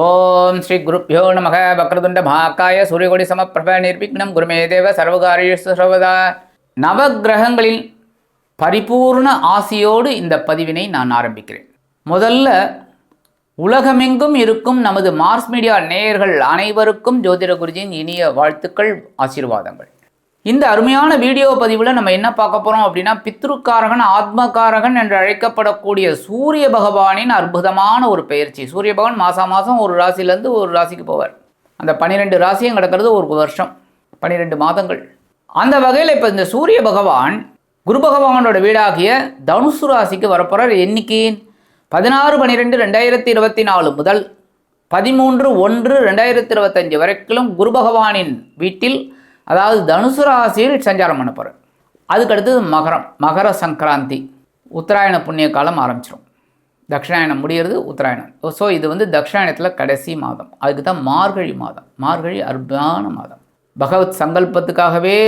ஓம் ஸ்ரீ குருப்பியோ நமக. வக்ரதுண்ட மகாக்காய சூரியகொடி சமப்பிரப நிர்விக்னம். குருமே தேவ சர்வகாரியேஷு சர்வதா. நவக்கிரகங்களின் பரிபூர்ண ஆசியோடு இந்த பதிவினை நான் ஆரம்பிக்கிறேன். முதல்ல உலகமெங்கும் இருக்கும் நமது மார்ஸ் மீடியா நேயர்கள் அனைவருக்கும் ஜோதிட குருஜியின் இனிய வாழ்த்துக்கள் ஆசீர்வாதங்கள். இந்த அருமையான வீடியோ பதிவில் நம்ம என்ன பார்க்க போகிறோம் அப்படின்னா பித்ருக்காரகன் ஆத்மகாரகன் என்று அழைக்கப்படக்கூடிய சூரிய பகவானின் அற்புதமான ஒரு பயிற்சி. சூரிய பகவான் மாதம் மாதம் ஒரு ராசியிலேருந்து ஒரு ராசிக்கு போவார். அந்த பன்னிரெண்டு ராசியும் கிடக்கிறது ஒரு வருஷம் பன்னிரெண்டு மாதங்கள். அந்த வகையில் இப்போ இந்த சூரிய பகவான் குரு பகவானோட வீடாகிய தனுசு ராசிக்கு வரப்போகிறார் எண்ணிக்கை பதினாறு பன்னிரெண்டு ரெண்டாயிரத்தி இருபத்தி நாலு முதல் பதிமூன்று ஒன்று ரெண்டாயிரத்தி இருபத்தஞ்சு வரைக்கும் குரு பகவானின் வீட்டில் அதாவது தனுசு ராசியில் சஞ்சாரம் பண்ண போகிறார் அதுக்கடுத்தது மகரம் மகர சங்கராந்தி. உத்தராயண புண்ணிய காலம் ஆரம்பிச்சிடும் தட்சிணாயணம் முடிகிறது உத்தராயணம். ஸோ இது வந்து தட்சிணாயணத்தில் கடைசி மாதம். அதுக்கு தான் மார்கழி மாதம். மார்கழி அற்புதமான மாதம். பகவத் சங்கல்பத்துக்காகவே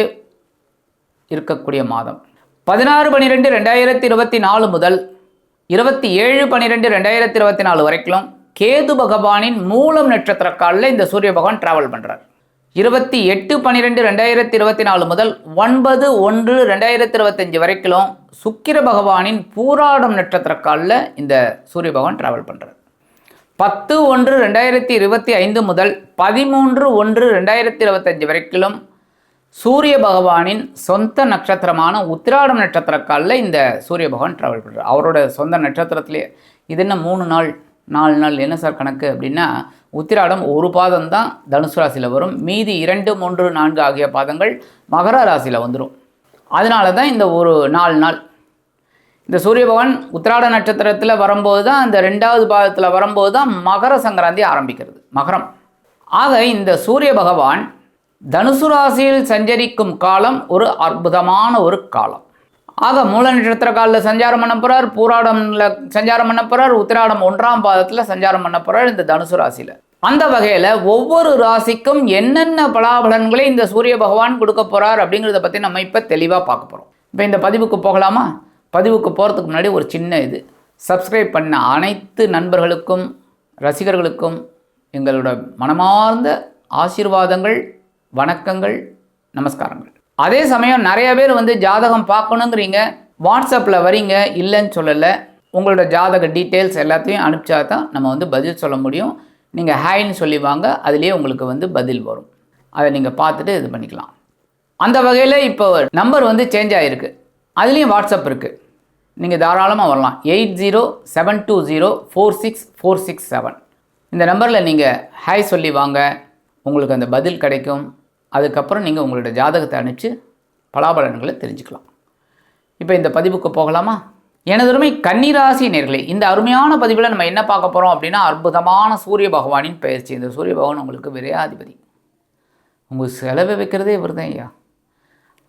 இருக்கக்கூடிய மாதம். பதினாறு பன்னிரெண்டு ரெண்டாயிரத்தி இருபத்தி நாலு முதல் இருபத்தி ஏழு பன்னிரெண்டு ரெண்டாயிரத்தி இருபத்தி நாலு வரைக்கும் கேது பகவானின் மூலம் நட்சத்திர காலில் இந்த சூரிய பகவான் ட்ராவல் பண்ணுறார் இருபத்தி எட்டு பன்னிரெண்டு ரெண்டாயிரத்தி இருபத்தி நாலு முதல் ஒன்பது ஒன்று ரெண்டாயிரத்தி இருபத்தஞ்சி வரைக்கும் சுக்கிர பகவானின் பூராடம் நட்சத்திர காலில் இந்த சூரிய பகவான் ட்ராவல் பண்ணுறார் பத்து ஒன்று ரெண்டாயிரத்தி இருபத்தி ஐந்து முதல் பதிமூன்று ஒன்று ரெண்டாயிரத்தி இருபத்தஞ்சு வரைக்கும் சூரிய பகவானின் சொந்த நட்சத்திரமான உத்திராடம் நட்சத்திர காலில் இந்த சூரிய பகவான் ட்ராவல் பண்ணுறார் அவரோட சொந்த நட்சத்திரத்திலே இது என்ன மூணு நாள் நாலு நாள் என்ன சார் கணக்கு அப்படின்னா உத்திராடம் ஒரு பாதம் தான் தனுசு ராசியில் வரும். மீதி இரண்டு மூன்று நான்கு ஆகிய பாதங்கள் மகர ராசியில் வந்துடும் அதனால தான் இந்த ஒரு நாலு நாள். இந்த சூரிய பகவான் உத்திராட நட்சத்திரத்தில் வரும்போது தான் அந்த ரெண்டாவது பாதத்தில் வரும்போது தான் மகர சங்கராந்தி ஆரம்பிக்கிறது. மகரம். ஆக இந்த சூரிய பகவான் தனுசு ராசியில் சஞ்சரிக்கும் காலம் ஒரு அற்புதமான ஒரு காலம். ஆக மூல நட்சத்திர காலில் சஞ்சாரம் பண்ண போகிறார் பூராடம்ல சஞ்சாரம் பண்ண போகிறார் உத்திராடம் ஒன்றாம் பாதத்தில் சஞ்சாரம் பண்ண போகிறார் இந்த தனுசு ராசியில். அந்த வகையில் ஒவ்வொரு ராசிக்கும் என்னென்ன பலாபலன்களை இந்த சூரிய பகவான் கொடுக்க போகிறார் அப்படிங்கிறத பற்றி நம்ம இப்போ தெளிவாக பார்க்க போகிறோம் இப்போ இந்த பதிவுக்கு போகலாமா? பதிவுக்கு போகிறதுக்கு முன்னாடி ஒரு சின்ன இது. சப்ஸ்கிரைப் பண்ண அனைத்து நண்பர்களுக்கும் ரசிகர்களுக்கும் எங்களோட மனமார்ந்த ஆசீர்வாதங்கள் வணக்கங்கள் நமஸ்காரங்கள். அதே சமயம் நிறைய பேர் வந்து ஜாதகம் பார்க்கணுங்கிறீங்க வாட்ஸ்அப்பில் வரீங்க இல்லைன்னு சொல்லலை. உங்களோட ஜாதக டீட்டெயில்ஸ் எல்லாத்தையும் அனுப்பிச்சா தான் நம்ம வந்து பதில் சொல்ல முடியும். நீங்கள் ஹாய்ன்னு சொல்லி வாங்க அதுலேயே உங்களுக்கு வந்து பதில் வரும். அதை நீங்கள் பார்த்துட்டு இது பண்ணிக்கலாம். அந்த வகையில் இப்போ நம்பர் வந்து சேஞ்ச் ஆகிருக்கு அதுலேயும் வாட்ஸ்அப் இருக்குது நீங்கள் தாராளமாக வரலாம். Eight zero seven two zero four six four six seven. இந்த நம்பரில் நீங்கள் ஹாய் சொல்லி வாங்க. உங்களுக்கு அந்த பதில் கிடைக்கும். அதுக்கப்புறம் நீங்கள் உங்களோட ஜாதகத்தை அனுப்பிச்சு பலாபலன்களை தெரிஞ்சுக்கலாம். இப்போ இந்த பதிவுக்கு போகலாமா? எனதுரிமை கன்னிராசி நேர்களே இந்த அருமையான பதிவில் நம்ம என்ன பார்க்க போகிறோம் அப்படின்னா அற்புதமான சூரிய பகவானின் பயிற்சி. இந்த சூரிய பகவான் உங்களுக்கு விரையாதிபதி. உங்கள் செலவை வைக்கிறதே இவர் தான் ஐயா.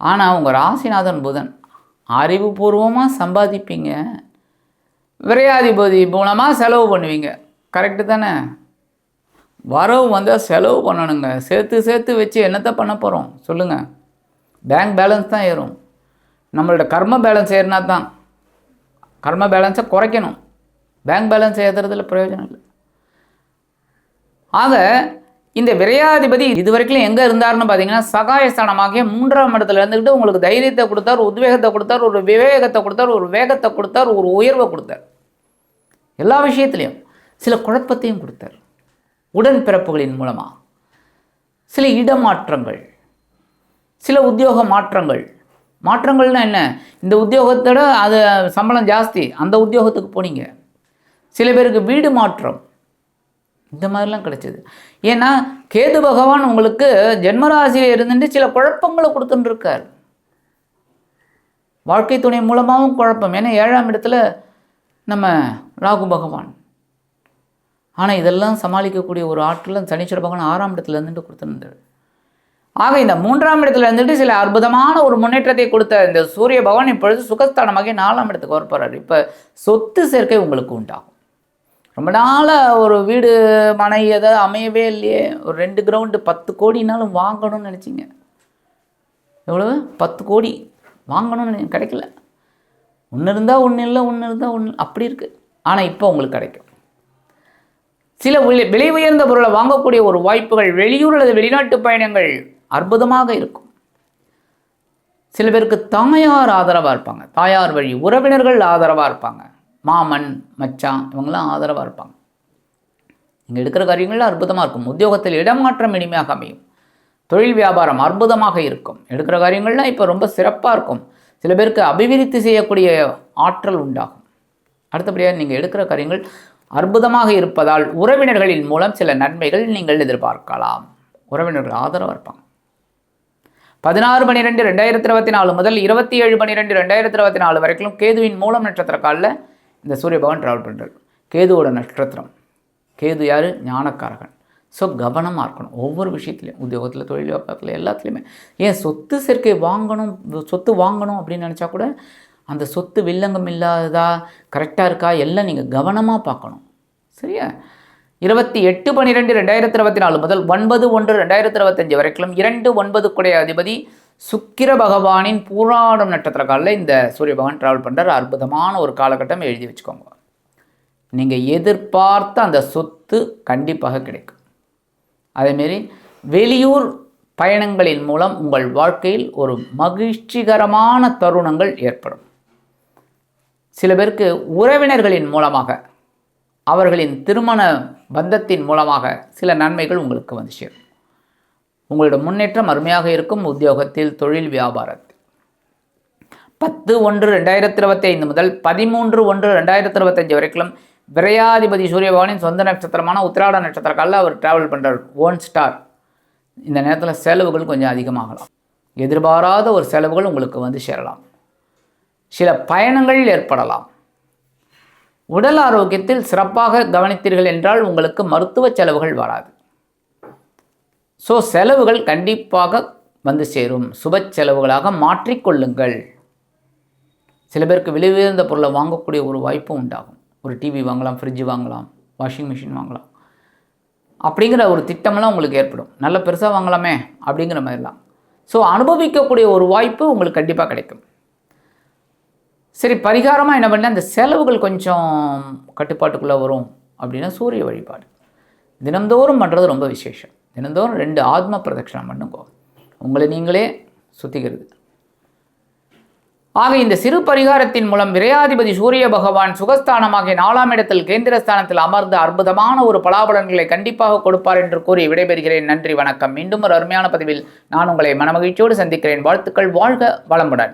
ஆனால் உங்கள் ராசிநாதன் புதன் அறிவுபூர்வமாக சம்பாதிப்பீங்க. விரையாதிபதி மூலமாக செலவு பண்ணுவீங்க. கரெக்டு தானே? வரவு வந்தால் செலவு பண்ணணுங்க. சேர்த்து சேர்த்து வச்சு என்னத்தை பண்ண போகிறோம் சொல்லுங்கள் பேங்க் பேலன்ஸ் தான் ஏறும். நம்மளோட கர்ம பேலன்ஸ் ஏறினா தான் கர்ம பேலன்ஸை குறைக்கணும். பேங்க் பேலன்ஸ் ஏற்றுறதுல பிரயோஜனம் இல்லை. ஆக இந்த விரையாதிபதி இது வரைக்கும் எங்கே இருந்தாருன்னு பார்த்தீங்கன்னா சகாயஸ்தானமாகிய மூன்றாம் இடத்துல இருந்துக்கிட்டு உங்களுக்கு தைரியத்தை கொடுத்தார் உத்வேகத்தை கொடுத்தார் ஒரு விவேகத்தை கொடுத்தார் ஒரு வேகத்தை கொடுத்தார் ஒரு உயர்வை கொடுத்தார். எல்லா விஷயத்துலையும் சில குழப்பத்தையும் கொடுத்தார். உடன்பிறப்புகளின் மூலமாக சில இடமாற்றங்கள் சில உத்தியோக மாற்றங்கள். மாற்றங்கள்னால் என்ன? இந்த உத்தியோகத்தோட அது சம்பளம் ஜாஸ்தி அந்த உத்தியோகத்துக்கு போனீங்க. சில பேருக்கு வீடு மாற்றம். இந்த மாதிரிலாம் கிடைச்சது. ஏன்னா கேது பகவான் உங்களுக்கு ஜென்மராசியில் இருந்துட்டு சில குழப்பங்களை கொடுத்துட்டுருக்கார். வாழ்க்கை துணை மூலமாகவும் குழப்பம். ஏன்னா ஏழாம் இடத்துல நம்ம ராகு பகவான். ஆனால் இதெல்லாம் சமாளிக்கக்கூடிய ஒரு ஆற்றலும் சனீஸ்வர பகவான் ஆறாம் இடத்துல இருந்துட்டு கொடுத்துருந்தார். ஆக இந்த மூன்றாம் இடத்துல இருந்துட்டு சில அற்புதமான ஒரு முன்னேற்றத்தை கொடுத்த இந்த சூரிய பகவான் இப்பொழுது சுகஸ்தானமாக நாலாம் இடத்துக்கு வரப்போகிறார் இப்போ சொத்து சேர்க்கை உங்களுக்கு உண்டாகும். ரொம்ப நாளாக ஒரு வீடு மனை எதாவது அமையவே இல்லையே. ஒரு ரெண்டு கிரவுண்டு பத்து கோடினாலும் வாங்கணும்னு நினச்சிங்க. எவ்வளவு? பத்து கோடி. வாங்கணும்னு கிடைக்கல. ஒன்று இருந்தால் ஒன்று இல்லை ஒன்று இருந்தால் ஒன்று அப்படி இருக்குது ஆனால் இப்போ உங்களுக்கு கிடைக்கும். சில விலை உயர்ந்த பொருளை வாங்கக்கூடிய ஒரு வாய்ப்புகள் வெளியூர் அல்லது வெளிநாட்டு பயணங்கள் அற்புதமாக இருக்கும். சில பேருக்கு தாயார் ஆதரவாக இருப்பாங்க. தாயார் வழி உறவினர்கள் ஆதரவாக இருப்பாங்க. மாமன் மச்சான் இவங்கெல்லாம் ஆதரவாக இருப்பாங்க. இங்கே எடுக்கிற காரியங்கள்லாம் அற்புதமாக இருக்கும். உத்தியோகத்தில் இடமாற்றம் இனிமையாக அமையும். தொழில் வியாபாரம் அற்புதமாக இருக்கும். எடுக்கிற காரியங்கள்லாம் இப்போ ரொம்ப சிறப்பாக இருக்கும். சில பேருக்கு அபிவிருத்தி செய்யக்கூடிய ஆற்றல் உண்டாகும். அடுத்தபடியாக நீங்கள் எடுக்கிற காரியங்கள் அற்புதமாக இருப்பதால் உறவினர்களின் மூலம் சில நன்மைகள் நீங்கள் எதிர்பார்க்கலாம். உறவினர்கள் ஆதரவாக இருப்பாங்க. பதினாறு பன்னிரெண்டு ரெண்டாயிரத்தி இருபத்தி நாலு முதல் இருபத்தி ஏழு பன்னிரெண்டு ரெண்டாயிரத்தி இருபத்தி நாலு வரைக்கும் கேதுவின் மூலம் நட்சத்திர காலில் இந்த சூரிய பகவான் ட்ராவல் பண்ணுறாரு கேதுவோட நட்சத்திரம். கேது யார்? ஞானக்காரகன். ஸோ கவனமாக இருக்கணும். ஒவ்வொரு விஷயத்துலையும் உத்தியோகத்தில் தொழில் வியாபாரத்தில் எல்லாத்துலேயுமே. ஏன் சொத்து சேர்க்கை வாங்கணும் சொத்து வாங்கணும் அப்படின்னு நினச்சா கூட அந்த சொத்து வில்லங்கம் இல்லாததா கரெக்டாக இருக்கா எல்லாம் நீங்கள் கவனமாக பார்க்கணும். சரியா? இருபத்தி எட்டு பன்னிரெண்டு ரெண்டாயிரத்தி இருபத்தி நாலு முதல் ஒன்பது ஒன்று ரெண்டாயிரத்தி இருபத்தஞ்சு வரைக்கும் இரண்டு ஒன்பது குடைய அதிபதி சுக்கிர பகவானின் பூராடம் நட்சத்திர காலில் இந்த சூரிய பகவான் ட்ராவல் பண்ணுறார் அற்புதமான ஒரு காலகட்டம் எழுதி வச்சுக்கோங்க. நீங்கள் எதிர்பார்த்த அந்த சொத்து கண்டிப்பாக கிடைக்கும். அதேமாரி வெளியூர் பயணங்களின் மூலம் உங்கள் வாழ்க்கையில் ஒரு மகிழ்ச்சிகரமான தருணங்கள் ஏற்படும். சில பேருக்கு உறவினர்களின் மூலமாக அவர்களின் திருமண பந்தத்தின் மூலமாக சில நன்மைகள் உங்களுக்கு வந்து சேரும். உங்களோட முன்னேற்றம் அருமையாக இருக்கும் உத்தியோகத்தில் தொழில் வியாபாரத்தில். பத்து ஒன்று ரெண்டாயிரத்தி இருபத்தி ஐந்து முதல் பதிமூன்று ஒன்று ரெண்டாயிரத்தி இருபத்தஞ்சு வரைக்கும் விரையாதிபதி சூரிய பகவானின் சொந்த நட்சத்திரமான உத்திராட நட்சத்திர காலில் அவர் டிராவல் பண்ணுறார் ஓன் ஸ்டார் இந்த நேரத்தில் செலவுகள் கொஞ்சம் அதிகமாகலாம். எதிர்பாராத ஒரு செலவுகள் உங்களுக்கு வந்து சேரலாம். சில பயணங்கள் ஏற்படலாம். உடல் ஆரோக்கியத்தில் சிறப்பாக கவனித்தீர்கள் என்றால் உங்களுக்கு மருத்துவ செலவுகள் வராது. ஸோ செலவுகள் கண்டிப்பாக வந்து சேரும். சுப செலவுகளாக மாற்றிக்கொள்ளுங்கள் சில பேருக்கு விலை உயர்ந்த பொருளை வாங்கக்கூடிய ஒரு வாய்ப்பும் உண்டாகும். ஒரு டிவி வாங்கலாம் ஃப்ரிட்ஜ் வாங்கலாம் வாஷிங் மிஷின் வாங்கலாம். அப்படிங்கிற ஒரு திட்டமெல்லாம் உங்களுக்கு ஏற்படும். நல்ல பெருசாக வாங்கலாமே அப்படிங்கிற மாதிரிலாம். ஸோ அனுபவிக்கக்கூடிய ஒரு வாய்ப்பு உங்களுக்கு கண்டிப்பாக கிடைக்கும். சரி பரிகாரமாக என்ன பண்ண அந்த செலவுகள் கொஞ்சம் கட்டுப்பாட்டுக்குள்ளே வரும் அப்படின்னா சூரிய வழிபாடு. தினந்தோறும் பண்ணுறது ரொம்ப விசேஷம். தினந்தோறும் ரெண்டு ஆத்ம பிரதட்சணம் பண்ணுங்கோ உங்களை நீங்களே சுத்திக்கிறது ஆக இந்த சிறு பரிகாரத்தின் மூலம் விரையாதிபதி சூரிய பகவான் சுகஸ்தானமாகிய நாலாம் இடத்தில் கேந்திரஸ்தானத்தில் அமர்ந்து அற்புதமான ஒரு பலாபலன்களை கண்டிப்பாக கொடுப்பார் என்று கூறி விடைபெறுகிறேன். நன்றி வணக்கம். மீண்டும் ஒரு அருமையான பதிவில் நான் உங்களை மனமகிழ்ச்சியோடு சந்திக்கிறேன். வாழ்த்துக்கள். வாழ்க வளமுடன்.